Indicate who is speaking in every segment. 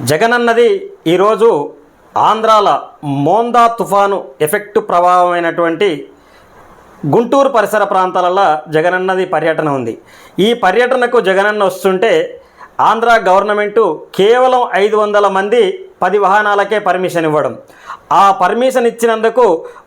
Speaker 1: జగన్ అన్నది ఈరోజు ఆంధ్రాల మోందా తుఫాను ఎఫెక్ట్ ప్రభావమైనటువంటి గుంటూరు పరిసర ప్రాంతాలలో జగనన్నది పర్యటన ఉంది. ఈ పర్యటనకు జగనన్న వస్తుంటే ఆంధ్ర గవర్నమెంటు కేవలం ఐదు వందల మంది పది వాహనాలకే పర్మిషన్ ఇవ్వడం. ఆ పర్మిషన్ ఇచ్చినందుకు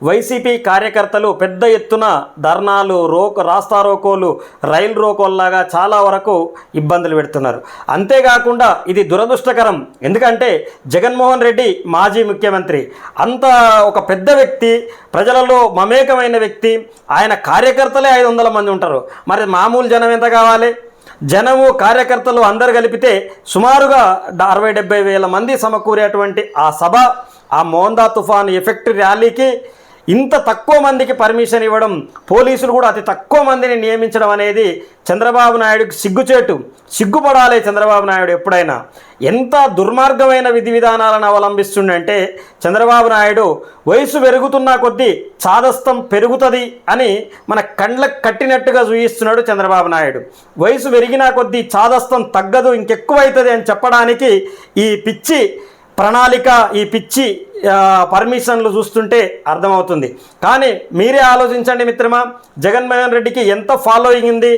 Speaker 1: వైసీపీ కార్యకర్తలు పెద్ద ఎత్తున ధర్నాలు రోక్ రాస్తా రోకోలు రైలు రోకోల్లాగా చాలా వరకు ఇబ్బందులు పెడుతున్నారు. అంతేకాకుండా ఇది దురదృష్టకరం. ఎందుకంటే జగన్మోహన్ రెడ్డి మాజీ ముఖ్యమంత్రి. అంత ఒక పెద్ద వ్యక్తి ప్రజలలో మమేకమైన వ్యక్తి ఆయన కార్యకర్తలే ఐదు వందల మంది ఉంటారు. మరి మామూలు జనం ఎంత కావాలి? జనము కార్యకర్తలు అందరు కలిపితే సుమారుగా అరవై డెబ్బై వేల మంది సమకూరేటువంటి ఆ సభ ఆ మోందా తుఫాన్ ఎఫెక్ట్ ర్యాలీకి ఇంత తక్కువ మందికి పర్మిషన్ ఇవ్వడం పోలీసులు కూడా అతి తక్కువ మందిని నియమించడం అనేది చంద్రబాబు నాయుడుకి సిగ్గుచేటు. సిగ్గుపడాలి చంద్రబాబు నాయుడు ఎప్పుడైనా. ఎంత దుర్మార్గమైన విధి విధానాలను అవలంబిస్తుండంటే చంద్రబాబు నాయుడు వయసు పెరుగుతున్న కొద్దీ చాదస్తం పెరుగుతుంది అని మన కండ్లకు కట్టినట్టుగా చూయిస్తున్నాడు చంద్రబాబు నాయుడు. వయసు పెరిగినా కొద్దీ చాదస్తం తగ్గదు ఇంకెక్కువైతుంది అని చెప్పడానికి ఈ పిచ్చి ప్రణాళిక ఈ పిచ్చి పర్మిషన్లు చూస్తుంటే అర్థమవుతుంది. కానీ మీరే ఆలోచించండి మిత్రమా జగన్మోహన్ రెడ్డికి ఎంత ఫాలోయింగ్ ఉంది?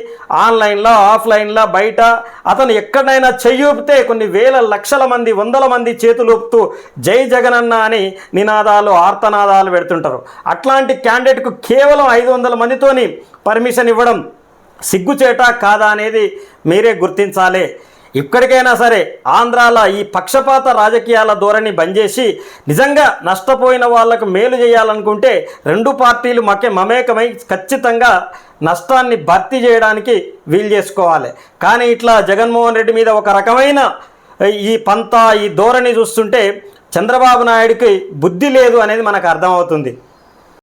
Speaker 1: ఆన్లైన్లో ఆఫ్లైన్లో బయట? అతను ఎక్కడైనా చెయ్యూపితే కొన్ని వేల లక్షల మంది వందల మంది చేతులు ఊపుతూ జై జగనన్న అని నినాదాలు ఆర్తనాదాలు పెడుతుంటారు. అట్లాంటి క్యాండిడేట్కు కేవలం ఐదు వందల మందితోని పర్మిషన్ ఇవ్వడం సిగ్గుచేట కాదా అనేది మీరే గుర్తించాలి. ఇక్కడికైనా సరే ఆంధ్రాల ఈ పక్షపాత రాజకీయాల ధోరణి బంద్ చేసి నిజంగా నష్టపోయిన వాళ్ళకు మేలు చేయాలనుకుంటే రెండు పార్టీలు మకే మమేకమై ఖచ్చితంగా నష్టాన్ని భర్తీ చేయడానికి వీలు చేసుకోవాలి. కానీ ఇట్లా జగన్మోహన్ రెడ్డి మీద ఒక రకమైన ఈ పంత ఈ ధోరణి చూస్తుంటే చంద్రబాబు నాయుడికి బుద్ధి లేదు అనేది మనకు అర్థమవుతుంది.